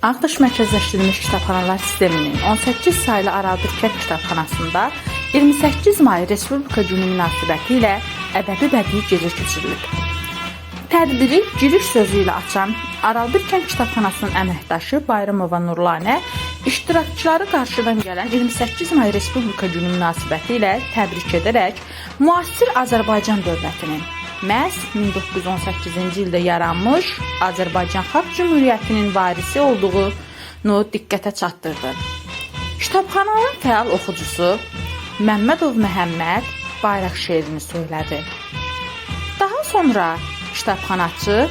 Ağdaş Mərkəzləşdirilmiş Kitabxanalar Sisteminin 18 saylı Araldır Kənd Kitabxanasında 28 may Respublika Günü münasibəti ilə ədəbi bədii gecə keçirilib. Tədbiri giriş sözü ilə açan Araldır Kənd Kitabxanasının əməkdaşı Bayramova Nurlanə iştirakçıları qarşıdan gələn 28 may Respublika Günü münasibəti ilə təbrik edərək müasir Azərbaycan dövlətinin məhz 1918-ci ildə yaranmış Azərbaycan Xalq Cümhuriyyətinin varisi olduğunu diqqətə çatdırdı. Kitabxananın fəal oxucusu Məmmədov Məhəmməd bayraq şeirini söylədi. Daha sonra kitabxanaçı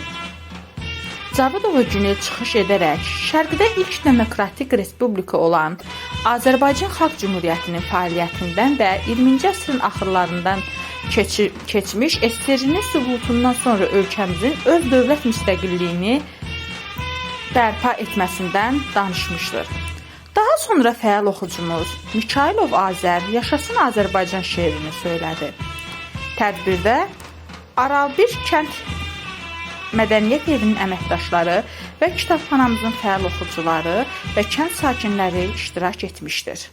Cavidova günü çıxış edərək Şərqdə ilk demokratik respublika olan Azərbaycan Xalq Cümhuriyyətinin fəaliyyətindən və 20-ci əsrin axırlarından keçi, keçmiş SSR-nin sübutundan sonra ölkəmizin öz dövlət müstəqilliyini bərpa etməsindən danışmışdır. Daha sonra fəal oxucumuz Mikhailov Azər Yaşasın Azərbaycan şeirini söylədi. Tədbirdə Aralbir kənd Mədəniyyət evinin əməkdaşları və kitabxanamızın fəal oxucuları və kənd sakinləri iştirak etmişdir.